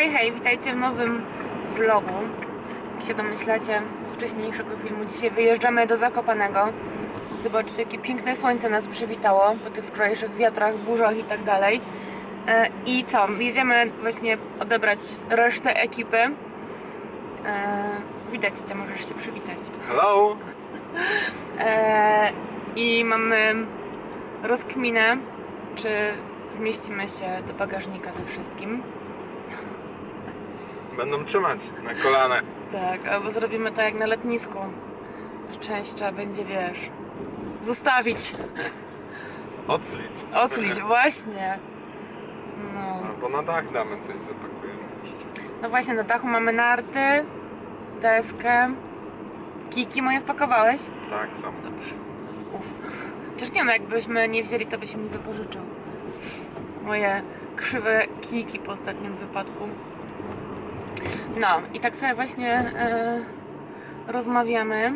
Hej, hej, witajcie w nowym vlogu. Jak się domyślacie z wcześniejszego filmu, dzisiaj wyjeżdżamy do Zakopanego. Zobaczcie, jakie piękne słońce nas przywitało po tych wczorajszych wiatrach, burzach i tak dalej. E, I co? Jedziemy właśnie odebrać resztę ekipy. E, Widać cię, możesz się przywitać. Hello! E, I mamy rozkminę, czy zmieścimy się do bagażnika ze wszystkim. Będą trzymać na kolanach. Tak, albo zrobimy to jak na letnisku. Część trzeba będzie, wiesz, zostawić, Oclić. oclić, właśnie. No. Albo na dach damy coś, zapakujemy no właśnie, na dachu mamy narty, deskę. Kiki moje spakowałeś? Tak, sam. Dobrze. Uf. Przecież nie no, jakbyśmy nie wzięli, to byś mi wypożyczył. Moje krzywe kiki po ostatnim wypadku. No i tak sobie właśnie e, rozmawiamy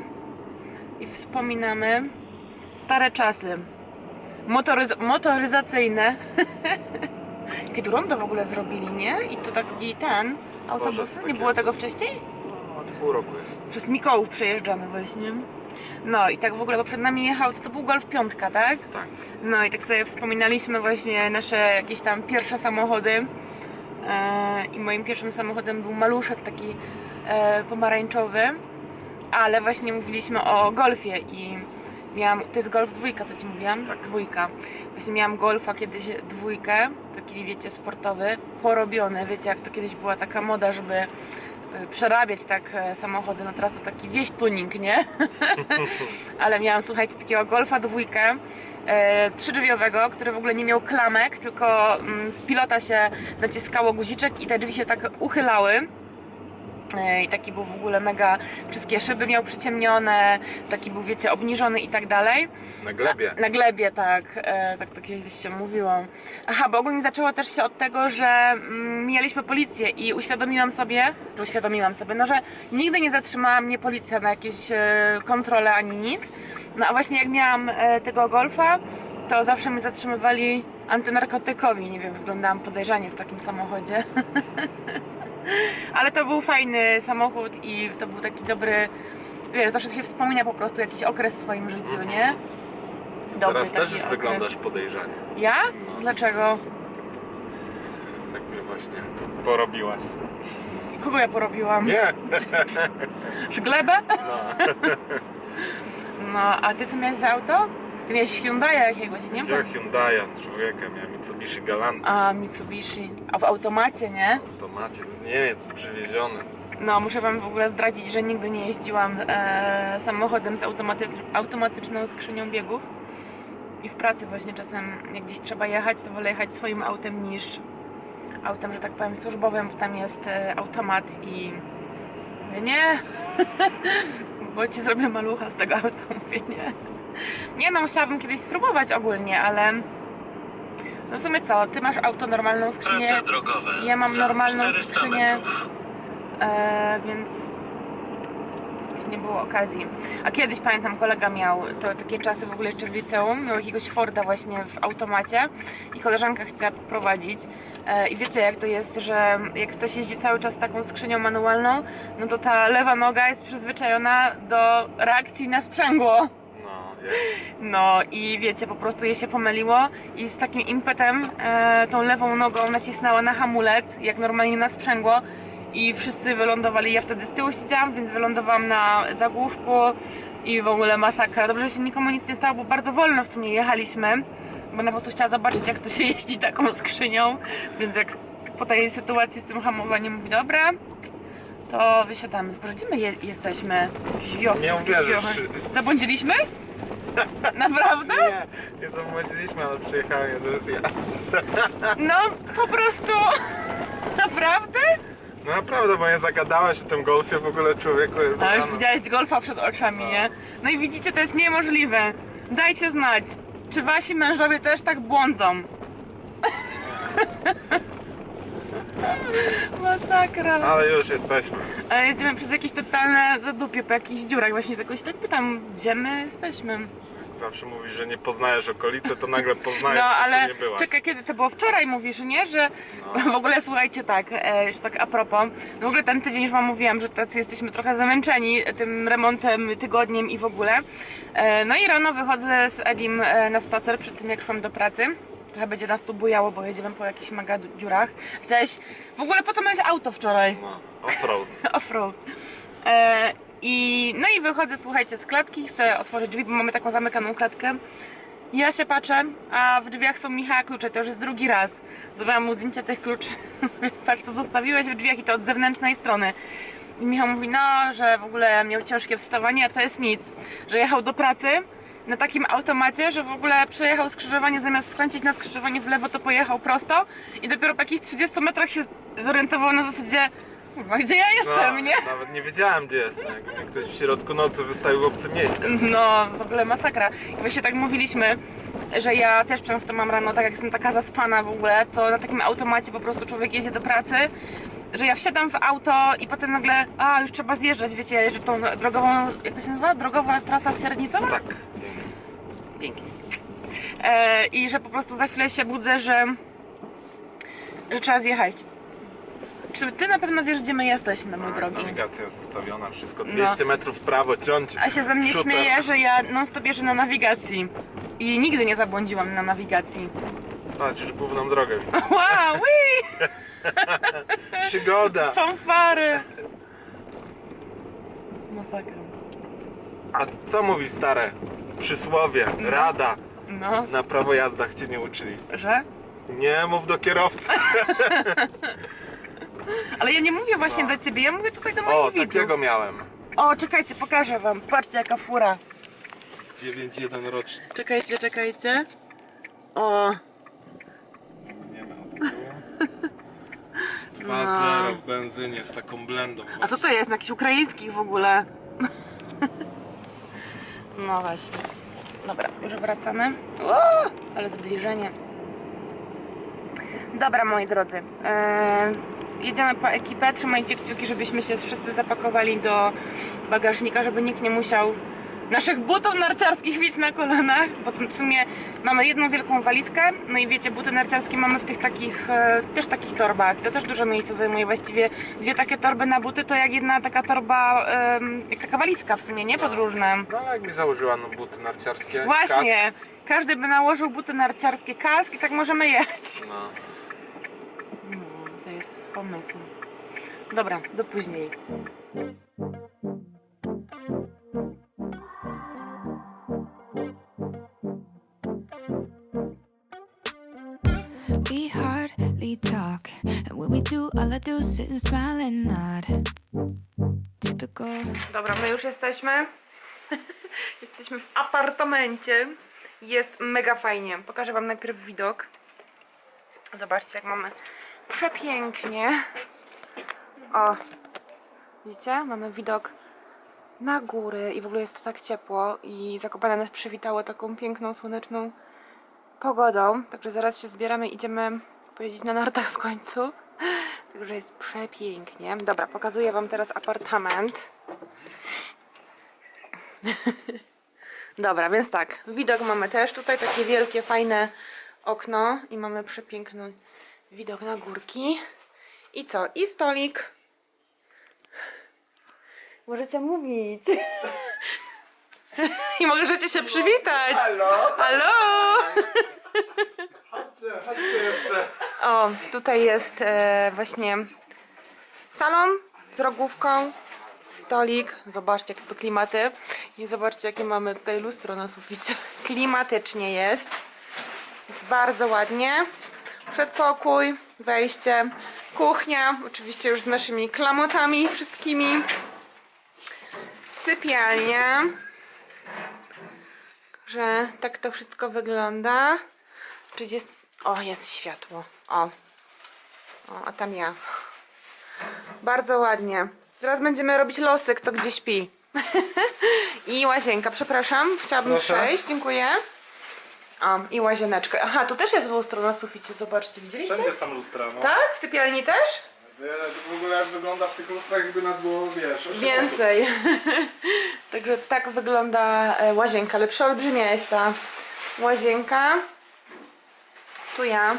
i wspominamy stare czasy. Motoryz motoryzacyjne. Tu rondo w ogóle zrobili, nie? I to taki ten, autobusy? Nie było tego wcześniej? No, od pół roku jest. Przez Mikołów przejeżdżamy właśnie. No i tak w ogóle, bo przed nami jechał, to był Golf piątka, tak? Tak. No i tak sobie wspominaliśmy właśnie nasze jakieś tam pierwsze samochody. E, I moim pierwszym samochodem był maluszek taki e, pomarańczowy, ale właśnie mówiliśmy o golfie i miałam, to jest golf dwójka, co ci mówiłam? Tak. Dwójka. Właśnie miałam golfa kiedyś dwójkę, taki wiecie sportowy, porobiony, wiecie jak to kiedyś była taka moda, żeby e, przerabiać tak samochody, no teraz to taki wieś tuning, nie? ale miałam, słuchajcie, takiego Golfa dwójkę e, trzydrzwiowego, który w ogóle nie miał klamek, tylko mm, z pilota się naciskało guziczek i te drzwi się tak uchylały. I taki był w ogóle mega, wszystkie szyby miał przyciemnione, taki był, wiecie, obniżony i tak dalej. Na glebie. Na glebie, tak, e, tak to kiedyś się mówiło. Aha, bo ogólnie zaczęło też się od tego, że mm, mijaliśmy policję i uświadomiłam sobie, że uświadomiłam sobie, no że nigdy nie zatrzymała mnie policja na jakieś e, kontrole ani nic. No a właśnie jak miałam e, tego golfa, to zawsze mnie zatrzymywali antynarkotykowi. Nie wiem, wyglądałam podejrzanie w takim samochodzie. Ale to był fajny samochód i to był taki dobry, wiesz, zawsze się wspomina po prostu jakiś okres w swoim życiu, nie? Dobry Teraz też okres. wyglądasz podejrzanie. Ja? Dlaczego? Tak mnie właśnie porobiłaś. Kogo ja porobiłam? Nie! Szglebę? No. No, a ty co miałeś za auto? Ty miałeś Hyundai jakiegoś, nie? Ja Hyundai'a, człowieka, miałem Mitsubishi Galant. A, Mitsubishi. A w automacie, nie? To macie z Niemiec przywieziony. No, muszę wam w ogóle zdradzić, że nigdy nie jeździłam e, samochodem z automaty automatyczną skrzynią biegów. I w pracy właśnie czasem, jak gdzieś trzeba jechać, to wolę jechać swoim autem niż autem, że tak powiem, służbowym, bo tam jest e, automat i mówię, nie, bo ci zrobię malucha z tego auta, mówię, nie. Nie no, musiałabym kiedyś spróbować ogólnie, ale no w sumie co, ty masz auto, normalną skrzynię, Prace drogowe. ja mam za normalną 400 skrzynię. metrów. E, więc jakoś nie było okazji. A kiedyś pamiętam, kolega miał to takie czasy w ogóle jeszcze w liceum, miał jakiegoś Forda właśnie w automacie i koleżanka chciała poprowadzić. E, I wiecie jak to jest, że jak ktoś jeździ cały czas taką skrzynią manualną, no to ta lewa noga jest przyzwyczajona do reakcji na sprzęgło. No, i wiecie, po prostu jej się pomyliło i z takim impetem e, tą lewą nogą nacisnęła na hamulec, jak normalnie na sprzęgło i wszyscy wylądowali. Ja wtedy z tyłu siedziałam, więc wylądowałam na zagłówku i w ogóle masakra. Dobrze, że się nikomu nic nie stało, bo bardzo wolno w sumie jechaliśmy, bo po prostu chciała zobaczyć, jak to się jeździ taką skrzynią, więc jak po tej sytuacji z tym hamowaniem mówi, dobra, to wysiadamy. Boże, gdzie my je jesteśmy? Jakieś wiochy, Nie uwierzysz. Zabłądziliśmy? Naprawdę? Nie, nie zamówiliśmy, ale przyjechałem jeden z ja. No, po prostu. Naprawdę? No naprawdę, bo nie zagadałaś o tym golfie w ogóle człowieku jest A już rano. widziałeś golfa przed oczami, nie? No i widzicie, to jest niemożliwe. Dajcie znać, czy wasi mężowie też tak błądzą. Masakra. Ale już jesteśmy. Ale jedziemy przez jakieś totalne zadupie po jakichś dziurach. Właśnie tylko się tak pytam, gdzie my jesteśmy? Zawsze mówisz, że nie poznajesz okolicy, to nagle poznajesz, No ale nie byłaś. czekaj, kiedy to było wczoraj, mówisz, nie? Że w ogóle słuchajcie tak, e, już tak a propos, w ogóle ten tydzień już wam mówiłam, że tacy jesteśmy trochę zamęczeni tym remontem, tygodniem i w ogóle. E, no i rano wychodzę z Edim e, na spacer przed tym jak szłam do pracy. Trochę będzie nas tu bujało, bo jedziemy po jakichś mega dziurach. Chciałeś, w ogóle po co miałeś auto wczoraj? No, offroad. Offroad. E, I no i wychodzę, słuchajcie, z klatki, chcę otworzyć drzwi, bo mamy taką zamykaną klatkę. Ja się patrzę, a w drzwiach są Michała klucze, to już jest drugi raz. Zrobiłam mu zdjęcie tych kluczy. Patrz, co zostawiłeś w drzwiach i to od zewnętrznej strony. I Michał mówi, no, że w ogóle miał ciężkie wstawanie, a to jest nic. Że jechał do pracy na takim automacie, że w ogóle przejechał skrzyżowanie, zamiast skręcić na skrzyżowanie w lewo, to pojechał prosto i dopiero po jakichś 30 metrach się zorientował na zasadzie, kurwa, gdzie ja jestem, No, nie? Nawet nie wiedziałem, gdzie jestem. Jak ktoś w środku nocy wystawił w obcym mieście. No, w ogóle masakra. I właśnie tak mówiliśmy, że ja też często mam rano, tak jak jestem taka zaspana w ogóle, to na takim automacie po prostu człowiek jedzie do pracy, że ja wsiadam w auto i potem nagle, a już trzeba zjeżdżać, wiecie, że tą drogową, jak to się nazywa? Drogowa trasa średnicowa? Tak. Pięknie. E, I że po prostu za chwilę się budzę, że, że trzeba zjechać. Czy ty na pewno wiesz, gdzie my jesteśmy, mój drogi? Nawigacja jest ustawiona, wszystko No. 200 metrów w prawo, ciąć. A się ze mnie shooter. śmieje, że ja non stop jeżdżę na nawigacji. I nigdy nie zabłądziłam na nawigacji. Patrz, już główną drogę. Wow, wii! Przygoda! Fanfary! Masakra. A co mówi stare przysłowie, rada? No, Na prawo jazdach cię nie uczyli. że? Nie mów do kierowcy. Ale ja nie mówię właśnie do ciebie, ja mówię tutaj do moich O, widzów. takiego miałem. O, czekajcie, pokażę wam. Patrzcie, jaka fura. 9-1 roczny. Czekajcie, czekajcie. O, Nie ma od tyłu. 2-0 w benzynie z taką blendą. a co to jest? Na jakichś ukraińskich w ogóle? No właśnie. Dobra, już wracamy. O, ale zbliżenie. Dobra, moi drodzy. Eee, jedziemy po ekipę. Trzymajcie kciuki, żebyśmy się wszyscy zapakowali do bagażnika, żeby nikt nie musiał naszych butów narciarskich mieć na kolanach, bo w sumie mamy jedną wielką walizkę, no i wiecie, buty narciarskie mamy w tych takich, e, też takich torbach, to też dużo miejsca zajmuje, właściwie dwie takie torby na buty to jak jedna taka torba, jak taka walizka w sumie, nie? Podróżna. No ale jak mi założyła no, buty narciarskie. Właśnie, każdy by nałożył buty narciarskie, kask i tak możemy jechać. Kask, no. No, to jest pomysł. Dobra, do później. Talk, and when we do, all I do is sit and smile and nod. Typical. Dobra, my już jesteśmy. jesteśmy w apartamencie. Jest mega fajnie. Pokażę wam najpierw widok. Zobaczcie, jak mamy przepięknie. O, widzicie? Mamy widok na góry i w ogóle jest to tak ciepło i Zakopane nas przywitało taką piękną, słoneczną pogodą. Także zaraz się zbieramy, idziemy pojeździć na nartach w końcu. Także jest przepięknie. Dobra, pokazuję wam teraz apartament. Dobra, więc tak, widok mamy też tutaj takie wielkie, fajne okno i mamy przepiękny widok na górki. I co? I stolik. Możecie mówić. I możecie się przywitać. Halo! Halo! Chodźcie, chodźcie jeszcze. O, tutaj jest e, właśnie salon z rogówką, stolik. Zobaczcie, jakie tu klimaty. I zobaczcie, jakie mamy tutaj lustro na suficie. Klimatycznie jest. Jest bardzo ładnie. Przedpokój, wejście, kuchnia, oczywiście już z naszymi klamotami wszystkimi. Sypialnia. Że tak to wszystko wygląda. Czy jest. O, jest światło. O. O, a tam ja. Bardzo ładnie. Teraz będziemy robić losy, kto gdzie śpi. I łazienka, przepraszam. Chciałabym Proszę. przejść, dziękuję. O, i łazieneczkę. Aha, tu też jest lustro na suficie, zobaczcie, widzieliście? Wszędzie są lustra, no. Tak? W sypialni też? W ogóle jak wygląda w tych lustrach, jakby nas było, wiesz, osiem. Więcej. Także tak wygląda e, łazienka, ale przeolbrzymia jest ta łazienka. Tu ja.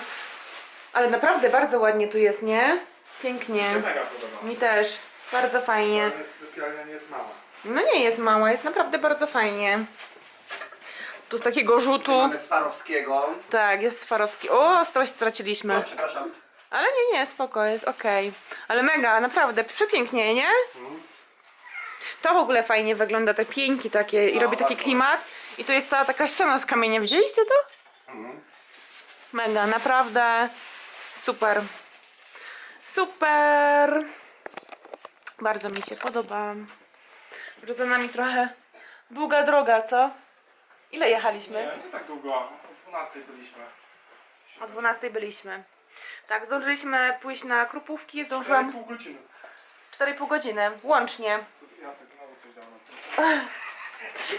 Ale naprawdę bardzo ładnie tu jest, nie? Pięknie. Mega podoba. Mi też. Bardzo fajnie. Sypialnia nie jest mała. No nie jest mała, jest naprawdę bardzo fajnie. Tu z takiego rzutu. Mamy Swarowskiego. Tak, jest Swarowski. O, ostrość straciliśmy. O, przepraszam. Ale nie, nie, spoko, jest okej. Ale mega, naprawdę, przepięknie, nie? To w ogóle fajnie wygląda, te pieńki takie i No, robi taki bardzo. klimat. I tu jest cała taka ściana z kamienia, widzieliście to? Mega, naprawdę super. Super! Bardzo mi się podoba. Że za nami trochę długa droga, co? Ile jechaliśmy? Nie, nie tak długo. O 12 byliśmy. O 12 byliśmy. Tak, zdążyliśmy pójść na krupówki, zdążyłam pół godziny. 4,5 godziny łącznie. Co Jacek, znowu coś dał na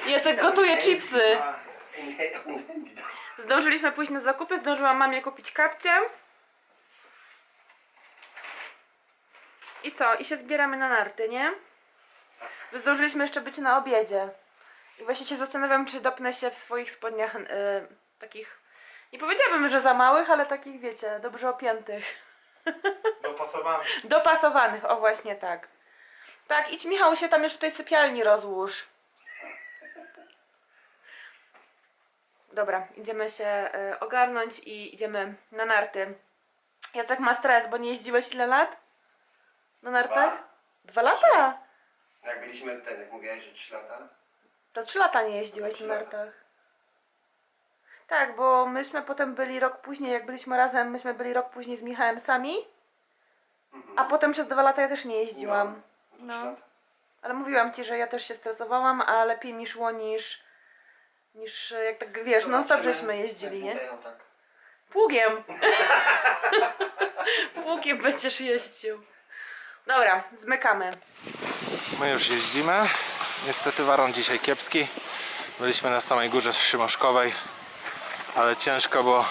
to. Jacek gotuje chipsy. Zdążyliśmy pójść na zakupy, zdążyłam mamie kupić kapcie. I co? I się zbieramy na narty, nie? Zdążyliśmy jeszcze być na obiedzie. I właśnie się zastanawiam, czy dopnę się w swoich spodniach yy, takich, nie powiedziałabym, że za małych, ale takich, wiecie, dobrze opiętych. Dopasowany. Dopasowanych, o właśnie tak. Tak, idź Michał się tam już w tej sypialni rozłóż. Dobra, idziemy się e, ogarnąć i idziemy na narty. Jacek ma stres, bo nie jeździłeś ile lat? Na nartach? Dwa. Lata? Jak byliśmy ten, jak mówiłeś, że 3 lata? To trzy lata nie jeździłeś Trzy na lata. nartach. Tak, bo myśmy potem byli rok później, jak byliśmy razem, myśmy byli rok później z Michałem sami. A potem przez dwa lata ja też nie jeździłam. No. No. trzy lata. Ale mówiłam ci, że ja też się stresowałam, a lepiej mi szło niż. niż e, jak tak wiesz, non stop Zobaczymy, żeśmy jeździli, nie? jak wydają, tak. Pługiem! Pługiem będziesz jeździł. Dobra, zmykamy. My już jeździmy. Niestety waron dzisiaj kiepski. Byliśmy na samej górze Szymoszkowej, ale ciężko, bo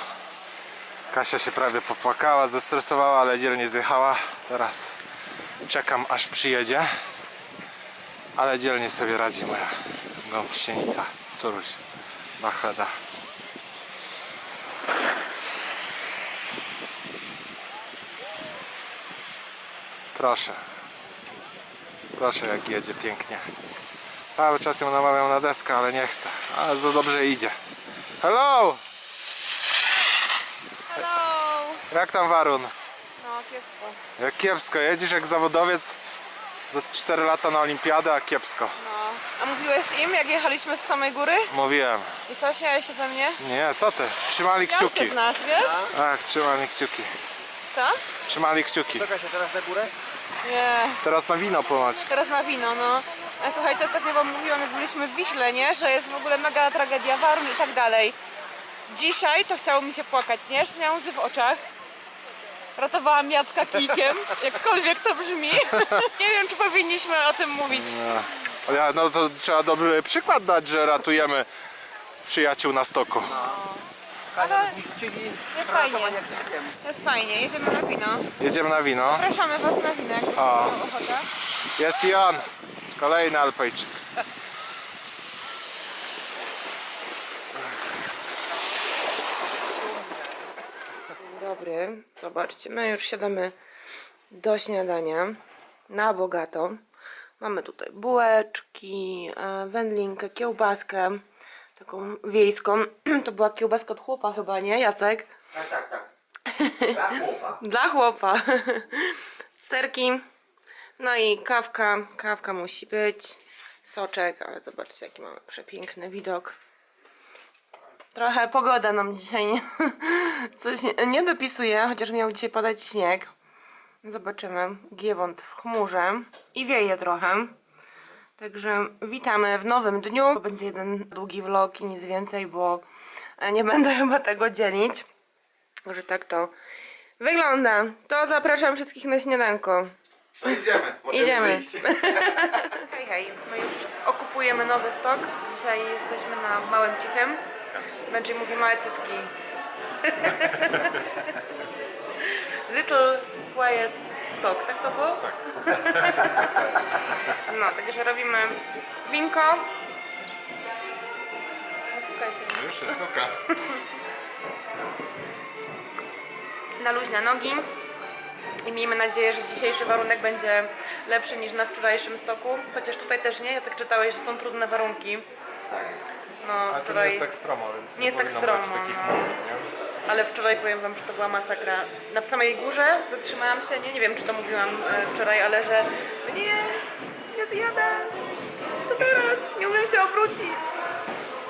Kasia się prawie popłakała, zestresowała, ale dzielnie zjechała. Teraz czekam aż przyjedzie. Ale dzielnie sobie radzi moja gąsienica, Curuś, Bacheda. Proszę. Proszę jak jedzie pięknie. Cały czas ją namawiam na deskę, ale nie chcę. Ale za dobrze idzie. Hello! Hello! Jak tam Warun? No, kiepsko. Jak kiepsko, jedziesz jak zawodowiec za 4 lata na olimpiadę, a kiepsko. No. A mówiłeś im, jak jechaliśmy z samej góry? Mówiłem. I co, śmiałeś się ze mnie? Nie, co ty? Trzymali Miał się kciuki. znać, wiesz? Tak, trzymali kciuki. Co? Trzymali kciuki. Czekaj się teraz na górę? Nie. Teraz na wino ponoć. Teraz na wino, no. A słuchajcie, ostatnio wam mówiłam, jak byliśmy w Wiśle, nie? Że jest w ogóle mega tragedia warun i tak dalej. Dzisiaj to chciało mi się płakać, nie? Że miałam łzy w oczach. Ratowałam Jacka kijkiem, jakkolwiek to brzmi. Nie wiem, czy powinniśmy o tym mówić. Ja, no to trzeba dobry przykład dać, że ratujemy przyjaciół na stoku. Ale Mistrzyni jest fajnie, jest fajnie. Jedziemy na wino. Jedziemy na wino. Zapraszamy was na wino, jakbyście O. Jest i on. Kolejny Alpejczyk. Dzień dobry. Zobaczcie, my już siadamy do śniadania na bogato. Mamy tutaj bułeczki, e, wędlinkę, kiełbaskę, taką wiejską. To była kiełbaska od chłopa chyba, nie Jacek? Tak, tak, tak. Dla chłopa. Dla chłopa. Serki. No i kawka. Kawka musi być. Soczek, ale zobaczcie jaki mamy przepiękny widok. Trochę pogoda nam dzisiaj nie, coś nie, nie dopisuje, chociaż miał dzisiaj padać śnieg. Zobaczymy. Giewont w chmurze i wieje trochę. Także witamy w nowym dniu. Będzie jeden długi vlog i nic więcej, bo e, nie będę chyba tego dzielić. Że tak to wygląda. To zapraszam wszystkich na śniadanko. To idziemy. Możemy Idziemy. Hej, hej, my już okupujemy nowy stok. Dzisiaj jesteśmy na Małym Cichym. Będzie mówi małe cycki. Little quiet stok, tak to było? Tak. no, także robimy winko. No, słuchaj się. Już jest koka. na luźne nogi i miejmy nadzieję, że dzisiejszy warunek będzie lepszy niż na wczorajszym stoku. Chociaż tutaj też nie, Jacek czytałeś, że są trudne warunki. No, A tu nie wczoraj, jest tak stromo, więc Nie jest tak stromo, takich no. minut, nie? Ale wczoraj powiem wam, że to była masakra. Na samej górze zatrzymałam się, nie, nie wiem czy to mówiłam e, wczoraj, ale że nie, nie zjadę. Co teraz? Nie umiem się obrócić.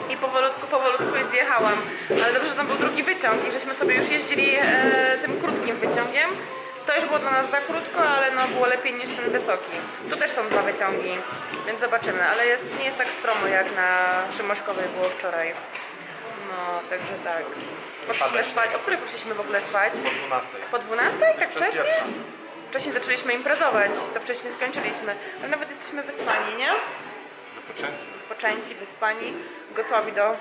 I powolutku, powolutku i zjechałam. Ale dobrze, że tam był drugi wyciąg i żeśmy sobie już jeździli e, tym krótkim wyciągiem. To już było dla nas za krótko, ale no było lepiej niż ten wysoki. Tu też są dwa wyciągi, więc zobaczymy. Ale jest, nie jest tak stromo jak na Szymoszkowej było wczoraj. No, także tak. Poszliśmy spać. O której poszliśmy w ogóle spać? Po 12. Po 12? Tak wcześnie? pierwsza. Wcześniej zaczęliśmy imprezować, to wcześniej skończyliśmy. Ale nawet jesteśmy wyspani, nie? Wypoczęci. Poczęci, wyspani, gotowi do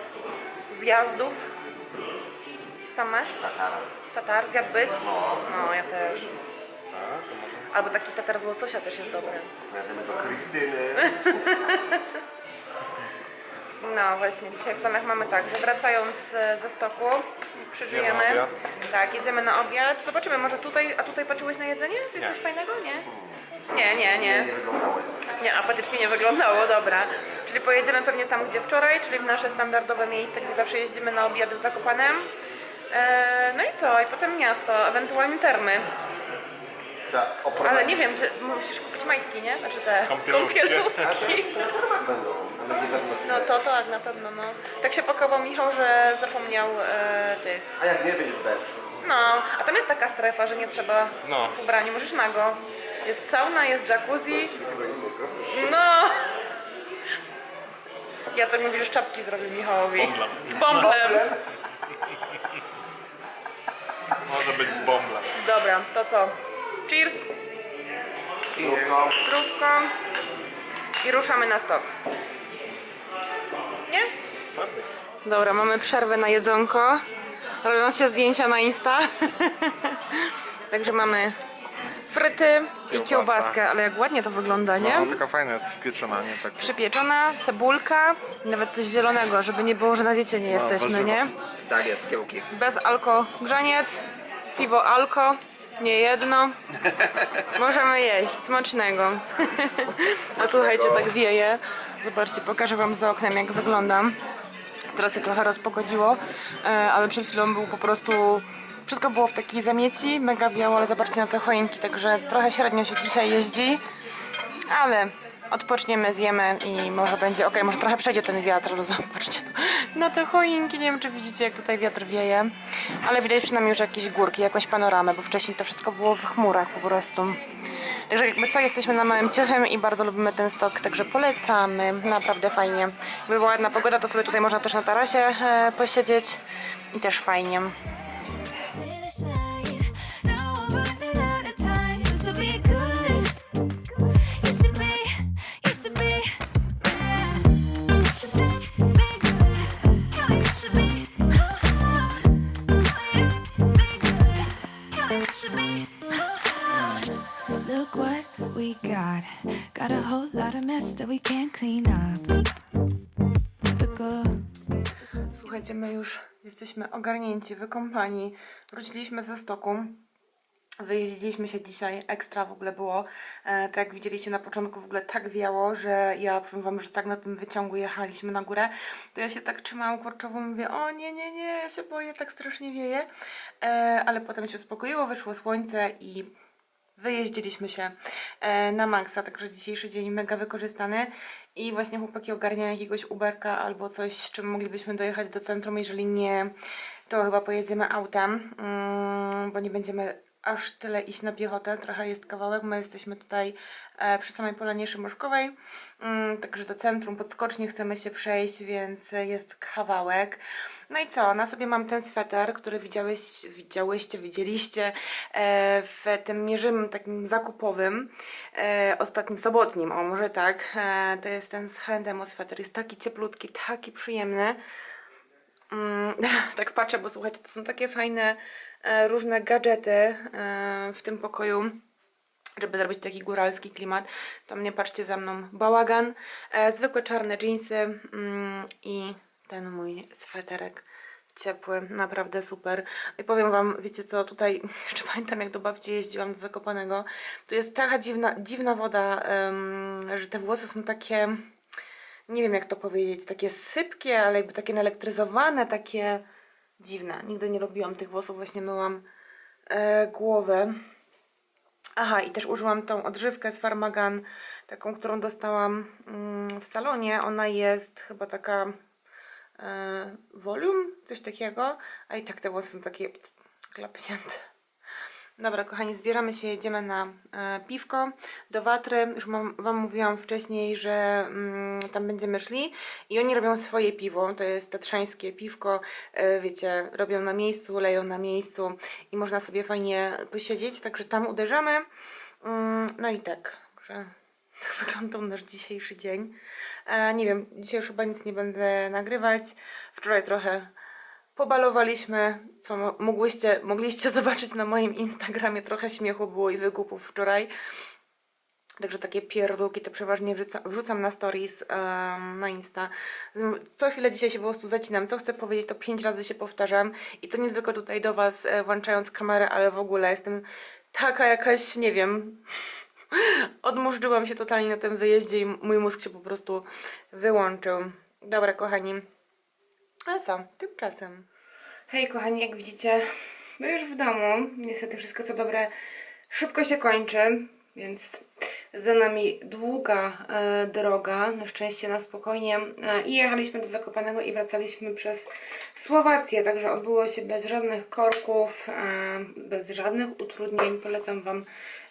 zjazdów. Co tam masz? Tatara. Tatar, zjadłbyś? No, ja też. Tak, to może. Albo taki tatar z łososia też jest dobry. Pojadziemy do Krystyny. No właśnie, dzisiaj w planach mamy tak, że wracając e, ze stoku, przeżyjemy. Obiad. Tak, jedziemy na obiad. Zobaczymy, może tutaj, a tutaj patrzyłeś na jedzenie? To jest Nie. coś fajnego? Nie? Nie, nie, nie. Nie wyglądało. Nie, wyglądało, dobra. Czyli pojedziemy pewnie tam, gdzie wczoraj, czyli w nasze standardowe miejsce, gdzie zawsze jeździmy na obiady w Zakopanem. E, no i co? I potem miasto, ewentualnie termy. Ale nie wiem, czy musisz kupić majtki, nie? Znaczy te Kąpielówki. będą. No to tak, na pewno, no. Tak się pakował Michał, że zapomniał e, tych. A jak nie będziesz bez? No, a tam jest taka strefa, że nie trzeba w, No. w ubraniu, możesz nago. Jest sauna, jest jacuzzi. No. Jacek mówi, że czapki zrobił Michałowi. Bąbla. Z bąblem. Może być z bombla. Dobra, to co? Cheers, zdrówko i ruszamy na stok. Nie? Dobra, mamy przerwę na jedzonko. Robią się zdjęcia na Insta. Także mamy fryty i Kiełbasa. kiełbaskę, ale jak ładnie to wygląda, nie? No, taka fajna jest przypieczona, nie? Tak. Przypieczona, cebulka, nawet coś zielonego, żeby nie było, że na diecie nie jesteśmy, warzywa. nie? Tak jest, kiełki. Bez alko grzaniec, piwo alko, nie jedno. Możemy jeść, smacznego. A słuchajcie, tak wieje. Zobaczcie, pokażę wam za oknem jak wyglądam. Teraz się trochę rozpogodziło, e, ale przed chwilą był po prostu... Wszystko było w takiej zamieci, mega wiało, ale zobaczcie na te choinki, także trochę średnio się dzisiaj jeździ. Ale odpoczniemy, zjemy i może będzie ok, może trochę przejdzie ten wiatr, ale zobaczcie tu na te choinki, nie wiem czy widzicie jak tutaj wiatr wieje, ale widać przynajmniej już jakieś górki, jakąś panoramę, bo wcześniej to wszystko było w chmurach po prostu. Także jakby co, jesteśmy na Małym Ciechem i bardzo lubimy ten stok, także polecamy, naprawdę fajnie. Jakby była ładna pogoda, to sobie tutaj można też na tarasie e, posiedzieć i też fajnie. Jesteśmy ogarnięci, wykąpani. Wróciliśmy ze stoku. Wyjeździliśmy się dzisiaj, ekstra w ogóle było. E, tak jak widzieliście na początku w ogóle tak wiało, że ja powiem wam, że tak na tym wyciągu jechaliśmy na górę, to ja się tak trzymałam kurczowo, mówię, o nie, nie, nie, ja się boję, tak strasznie wieje. E, ale potem się uspokoiło, wyszło słońce i Wyjeździliśmy się e, na Maxa, także dzisiejszy dzień mega wykorzystany. I właśnie chłopaki ogarniają jakiegoś Uberka albo coś, z czym moglibyśmy dojechać do centrum, jeżeli nie, to chyba pojedziemy autem, mm, bo nie będziemy aż tyle iść na piechotę, trochę jest kawałek, my jesteśmy tutaj e, przy samej Polanie Szymoszkowej, mm, także do centrum podskocznie chcemy się przejść, więc jest kawałek. No i co, na sobie mam ten sweter, który widziałeś, widziałyście, widzieliście e, w tym mierzym takim zakupowym, e, ostatnim sobotnim, o może tak, e, to jest ten z H&M sweter, jest taki cieplutki, taki przyjemny. Mm, tak patrzę, bo słuchajcie, to są takie fajne różne gadżety e, w tym pokoju. żeby zrobić taki góralski klimat, to mnie patrzcie za mną bałagan, e, zwykłe czarne dżinsy mm, i ten mój sweterek ciepły, naprawdę super. I powiem wam, wiecie co, tutaj jeszcze pamiętam jak do babci jeździłam do Zakopanego, to jest taka dziwna, dziwna woda, że te włosy są takie, nie wiem jak to powiedzieć, takie sypkie, ale jakby takie naelektryzowane, takie dziwne. Nigdy nie lubiłam tych włosów, właśnie myłam e, głowę. Aha, i też użyłam tą odżywkę z Farmagan, taką, którą dostałam mm, w salonie. Ona jest chyba taka e, volume, coś takiego, a i tak te włosy są takie klapnięte. Dobra, kochani, zbieramy się, jedziemy na e, piwko do Watry. Już mam, Wam mówiłam wcześniej, że mm, tam będziemy szli i oni robią swoje piwo. To jest tatrzańskie piwko, e, wiecie, robią na miejscu, leją na miejscu i można sobie fajnie posiedzieć, także tam uderzamy. Mm, no i tak, że tak wyglądał nasz dzisiejszy dzień. E, nie wiem, dzisiaj już chyba nic nie będę nagrywać. Wczoraj trochę pobalowaliśmy, co mo- mogłyście, mogliście zobaczyć na moim Instagramie. Trochę śmiechu było i wygupów wczoraj. Także takie pierdółki to przeważnie wrzuca, wrzucam na stories na Insta. Co chwilę dzisiaj się po prostu zacinam. Co chcę powiedzieć, to pięć razy się powtarzam. I to nie tylko tutaj do Was, e, włączając kamerę, ale w ogóle jestem taka jakaś, nie wiem, odmurzyłam się totalnie na tym wyjeździe i mój mózg się po prostu wyłączył. Dobra, kochani. A co? Tymczasem. Hej, kochani, jak widzicie, my już w domu. Niestety wszystko co dobre szybko się kończy, więc za nami długa e, droga, na szczęście na spokojnie. E, I jechaliśmy do Zakopanego i wracaliśmy przez Słowację, także odbyło się bez żadnych korków, e, bez żadnych utrudnień. Polecam Wam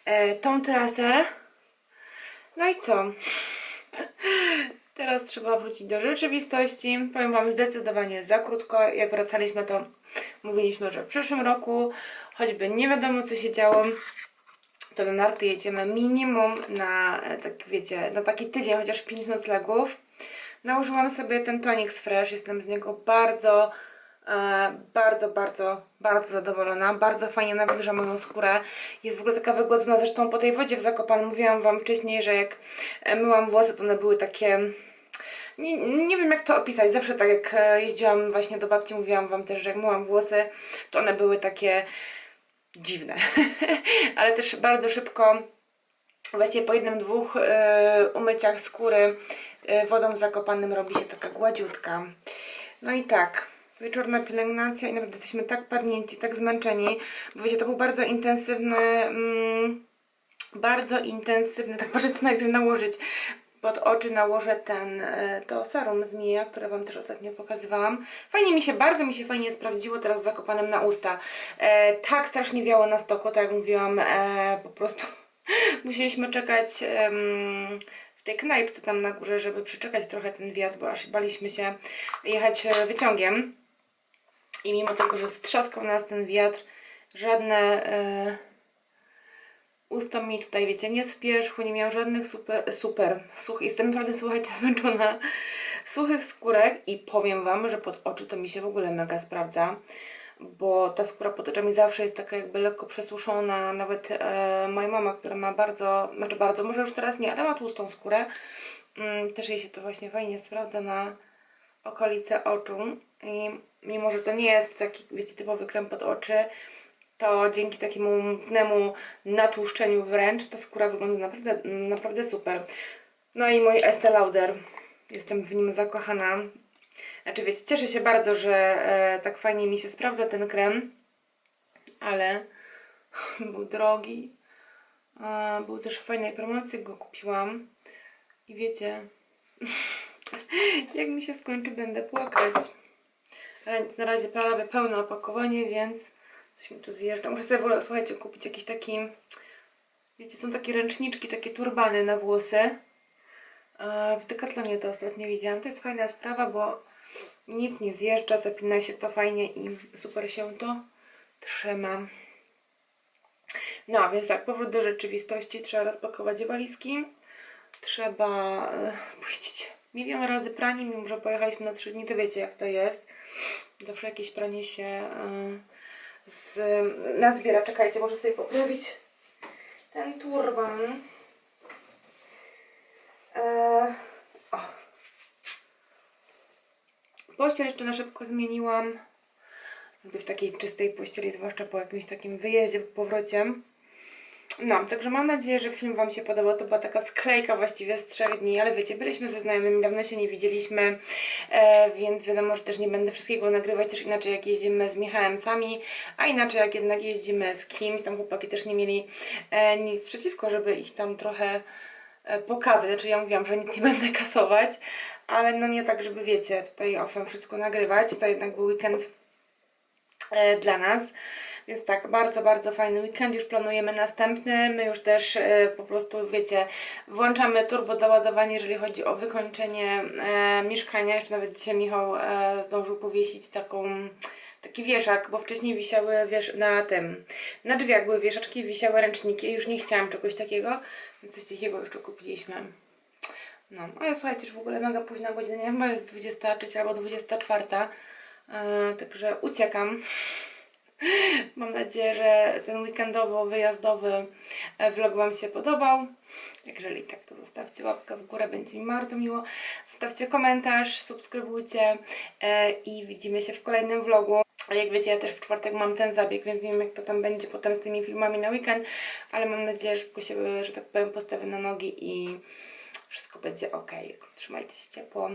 e, tą trasę. No i co? Teraz trzeba wrócić do rzeczywistości. Powiem Wam zdecydowanie za krótko. Jak wracaliśmy, to mówiliśmy, że w przyszłym roku, choćby nie wiadomo co się działo, to na narty jedziemy minimum na e, taki, wiecie, na taki tydzień, chociaż 5 noclegów. Nałożyłam sobie ten tonic fresh, jestem z niego bardzo, bardzo, bardzo, bardzo zadowolona. Bardzo fajnie nawilża moją skórę. Jest w ogóle taka wygłodzona, zresztą po tej wodzie w Zakopanem mówiłam Wam wcześniej, że jak e, myłam włosy, to one były takie... Nie, nie wiem jak to opisać, zawsze tak jak e, jeździłam właśnie do babci, mówiłam Wam też, że jak myłam włosy, to one były takie dziwne, ale też bardzo szybko, właściwie po jednym, dwóch e, umyciach skóry e, wodą zakopanym robi się taka gładziutka. No i tak, wieczorna pielęgnacja i naprawdę jesteśmy tak padnięci, tak zmęczeni, bo wiecie, to był bardzo intensywny, mm, bardzo intensywny, tak co najpierw nałożyć pod oczy nałożę ten, e, to serum z Mija, które Wam też ostatnio pokazywałam. Fajnie mi się, bardzo mi się fajnie sprawdziło teraz z zakopanym na usta. E, tak strasznie wiało na stoku, tak jak mówiłam, e, po prostu musieliśmy czekać w tej knajpce tam na górze, żeby przeczekać trochę ten wiatr, bo aż baliśmy się jechać e, wyciągiem. I mimo tego, że strzaskał nas ten wiatr, żadne... E, usta mi tutaj, wiecie, nie spierzchły, nie miałam żadnych super, super, such, jestem naprawdę, słuchajcie, zmęczona, suchych skórek i powiem Wam, że pod oczy to mi się w ogóle mega sprawdza, bo ta skóra pod oczami zawsze jest taka jakby lekko przesuszona, nawet e, moja mama, która ma bardzo, znaczy bardzo, może już teraz nie, ale ma tłustą skórę, mm, też jej się to właśnie fajnie sprawdza na okolice oczu i mimo, że to nie jest taki, wiecie, typowy krem pod oczy, to dzięki takiemu mocnemu natłuszczeniu wręcz ta skóra wygląda naprawdę, naprawdę super. No i mój Estee Lauder. Jestem w nim zakochana. Znaczy wiecie, cieszę się bardzo, że e, tak fajnie mi się sprawdza ten krem, ale był drogi. Był też w fajnej promocji, go kupiłam. I wiecie, jak mi się skończy, będę płakać. Nic, na razie prawie pełne opakowanie, więc coś mi tu zjeżdża. Muszę sobie, w ogóle, słuchajcie, kupić jakiś taki, wiecie, są takie ręczniczki, takie turbany na włosy. W Decathlonie to ostatnio widziałam. To jest fajna sprawa, bo nic nie zjeżdża, zapina się to fajnie i super się to trzyma. No, więc tak, powrót do rzeczywistości. Trzeba rozpakować walizki. Trzeba e, puścić milion razy pranie, mimo że pojechaliśmy na trzy dni, to wiecie jak to jest. Zawsze jakieś pranie się e, z, nazbiera. Czekajcie, może sobie poprawić ten turban. Eee. Pościel jeszcze na szybko zmieniłam. W takiej czystej pościeli, zwłaszcza po jakimś takim wyjeździe, po powrocie. No, także mam nadzieję, że film Wam się podobał. To była taka sklejka właściwie z trzech dni, ale wiecie, byliśmy ze znajomymi, dawno się nie widzieliśmy, e, więc wiadomo, że też nie będę wszystkiego nagrywać, też inaczej jak jeździmy z Michałem sami, a inaczej jak jednak jeździmy z kimś, tam chłopaki też nie mieli e, nic przeciwko, żeby ich tam trochę e, pokazać. Znaczy ja mówiłam, że nic nie będę kasować, ale no nie tak, żeby wiecie, tutaj ofem wszystko nagrywać. To jednak był weekend e, dla nas. Więc tak, bardzo, bardzo fajny weekend. Już planujemy następny. My już też e, po prostu, wiecie, włączamy turbo doładowanie, jeżeli chodzi o wykończenie e, mieszkania. Jeszcze nawet dzisiaj Michał e, zdążył powiesić taką taki wieszak, bo wcześniej wisiały wiesz, na tym, na drzwiach były wieszaczki, wisiały ręczniki. Już nie chciałam czegoś takiego, coś takiego jeszcze kupiliśmy. No, ale słuchajcie, już w ogóle mega późna godzina, nie wiem, bo jest 23 albo 24, e, także uciekam. Mam nadzieję, że ten weekendowo, wyjazdowy e, vlog Wam się podobał. Jeżeli tak, to zostawcie łapkę w górę, będzie mi bardzo miło. Zostawcie komentarz, subskrybujcie e, i widzimy się w kolejnym vlogu. A jak wiecie, ja też w czwartek mam ten zabieg, więc nie wiem jak to tam będzie potem z tymi filmami na weekend, ale mam nadzieję, że szybko się, że tak powiem, postawię na nogi i wszystko będzie ok. Trzymajcie się ciepło.